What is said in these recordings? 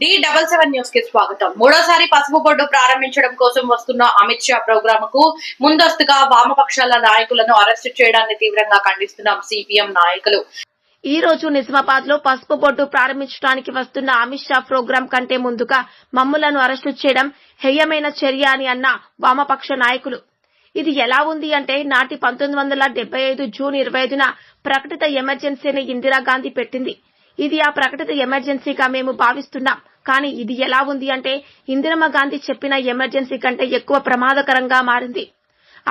D double seven న్యూస్కి స్వాగతం. మూడోసారి పసుపు బొడ్డు ప్రారంభించడం కోసం వస్తున్న అమిత్ షా ప్రోగ్రామ్కు ముందస్తుగా వామపక్షాల నాయకులను అరెస్టు చేయడాన్ని తీవ్రంగా ఖండిస్తున్నాం సిపిఎం నాయకులు. ఈ రోజు నిజామాబాద్లో పసుపు బొడ్డు ప్రారంభించడానికి వస్తున్న అమిత్ షా ప్రోగ్రాం కంటే ముందుగా మమ్ములను అరెస్టు చేయడం హేయమైన చర్య అని అన్న వామపక్ష నాయకులు. ఇది ఎలా ఉంది అంటే నాటి పంతొమ్మిది వందల ఐదు జూన్ ఇరవై ఐదున ప్రకటిత ఎమర్జెన్సీని ఇందిరాగాంధీ పెట్టింది. ఇది ఆ ప్రకటిత ఎమర్జెన్సీగా మేము భావిస్తున్నాం. కానీ ఇది ఎలా ఉంది అంటే ఇందిరమ్మ గాంధీ చెప్పిన ఎమర్జెన్సీ కంటే ఎక్కువ ప్రమాదకరంగా మారింది.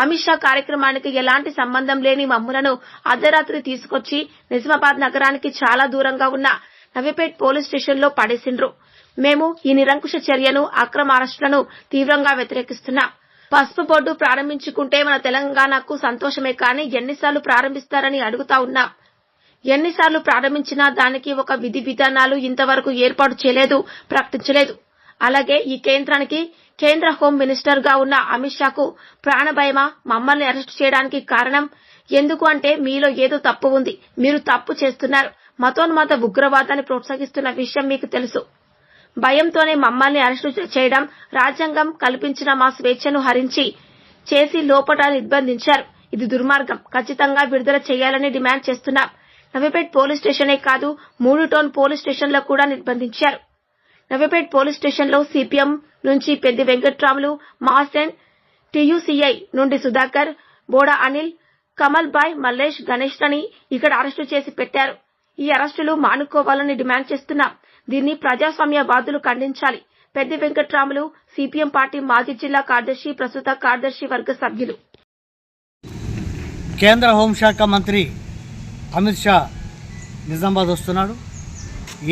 అమిత్ షా కార్యక్రమానికి ఎలాంటి సంబంధం లేని మమ్ములను అర్ధరాత్రి తీసుకొచ్చి నిజామాబాద్ నగరానికి చాలా దూరంగా ఉన్న నవిపేట్ పోలీస్ స్టేషన్లో పడేసిండ్రు. మేము ఈ నిరంకుశ చర్యను అక్రమ అరెస్టులను తీవ్రంగా వ్యతిరేకిస్తున్నాం. పసుపు బోర్డు ప్రారంభించుకుంటే మన తెలంగాణకు సంతోషమే కానీ ఎన్నిసార్లు ప్రారంభిస్తారని అడుగుతా ఉన్నాం. ఎన్నిసార్లు ప్రారంభించినా దానికి ఒక విధి విధానాలు ఇంతవరకు ఏర్పాటు చేయలేదు ప్రకటించలేదు. అలాగే ఈ కేంద్రానికి కేంద్ర హోం మినిస్టర్గా ఉన్న అమిత్ షాకు ప్రాణభయమా మమ్మల్ని అరెస్ట్ చేయడానికి కారణం ఎందుకు అంటే మీలో ఏదో తప్పు ఉంది. మీరు తప్పు చేస్తున్నారు. మతోన్మత ఉగ్రవాదాన్ని ప్రోత్సహిస్తున్న విషయం మీకు తెలుసు. భయంతోనే మమ్మల్ని అరెస్టు చేయడం రాజ్యాంగం కల్పించిన మా స్వేచ్ఛను హరించి చేసి లోపట నిర్బంధించారు. ఇది దుర్మార్గం. ఖచ్చితంగా విడుదల చేయాలని డిమాండ్ చేస్తున్నాం. నవీపేట్ పోలీస్ స్టేషనే కాదు మూడు టౌన్ పోలీస్ స్టేషన్లో కూడా నిర్బంధించారు. నవీపేట్ పోలీస్ స్టేషన్లో సిపిఎం నుంచి పెద్ది వెంకట్రాములు మాసెన్ టీయూసీఐ నుండి సుధాకర్ బోడా అనిల్ కమల్ బాయ్ మల్లేష్ గణేష్ లని ఇక్కడ అరెస్టు చేసి పెట్టారు. ఈ అరెస్టులు మానుకోవాలని డిమాండ్ చేస్తున్నాం దీన్ని ప్రజాస్వామ్యవాదులు ఖండించాలి. పెద్ది వెంకట్రాములు సిపిఎం పార్టీ మాజీ జిల్లా కార్యదర్శి ప్రస్తుత కార్యదర్శి వర్గ సభ్యులు. కేంద్ర హోంశాఖ మంత్రి అమిత్ షా నిజామాబాద్ వస్తున్నాడు.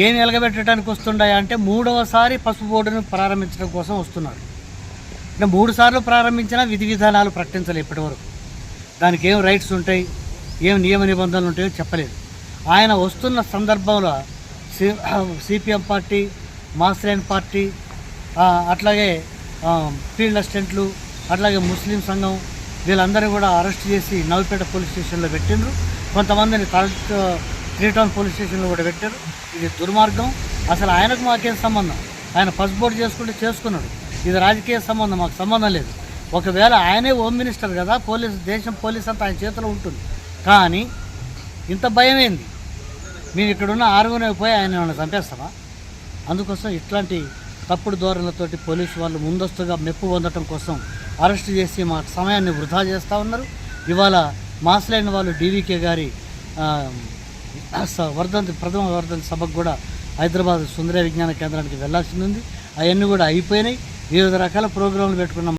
ఏం ఎలగబెట్టడానికి వస్తుండయా అంటే మూడవసారి పసుపు బోర్డును ప్రారంభించడం కోసం వస్తున్నాడు. అంటే మూడు సార్లు ప్రారంభించినా విధి విధానాలు ప్రకటించలే ఇప్పటివరకు. దానికి ఏం రైట్స్ ఉంటాయి? ఏం నియమ నిబంధనలు ఉంటాయో చెప్పలేదు. ఆయన వస్తున్న సందర్భంలో C CPM party mass line party అట్లాగే ఫీల్డ్ అసిస్టెంట్లు అట్లాగే ముస్లిం సంఘం వీళ్ళందరూ కూడా అరెస్ట్ చేసి నవపేట పోలీస్ స్టేషన్లో పెట్టిండ్రు. కొంతమందిని థర్డ్ త్రీటౌన్ పోలీస్ స్టేషన్లో కూడా పెట్టారు ఇది దుర్మార్గం. అసలు ఆయనకు మాకేం సంబంధం? ఆయన ఫస్ట్ బోర్డు చేసుకుంటే చేసుకున్నాడు. ఇది రాజకీయ సంబంధం మాకు సంబంధం లేదు. ఒకవేళ ఆయనే హోమ్ మినిస్టర్ కదా పోలీస్ దేశం పోలీస్ అంతా ఆయన చేతిలో ఉంటుంది. కానీ ఇంత భయమైంది? మేము ఇక్కడున్న ఆరుగునే పోయి ఆయన ఏమైనా చంపేస్తామా? అందుకోసం ఇట్లాంటి తప్పుడు ధోరణులతోటి పోలీసు వాళ్ళు ముందస్తుగా మెప్పు పొందటం కోసం అరెస్ట్ చేసి మా సమయాన్ని వృధా చేస్తూ ఉన్నారు. ఇవాళ మాస్లైన వాళ్ళు డీవీకే గారి స- వర్ధంతి ప్రథమ వర్ధంతి సభకు కూడా హైదరాబాద్ సుందర విజ్ఞాన కేంద్రానికి వెళ్ళాల్సి ఉంది. అవన్నీ కూడా అయిపోయినాయి. వివిధ రకాల ప్రోగ్రాంలు పెట్టుకున్న.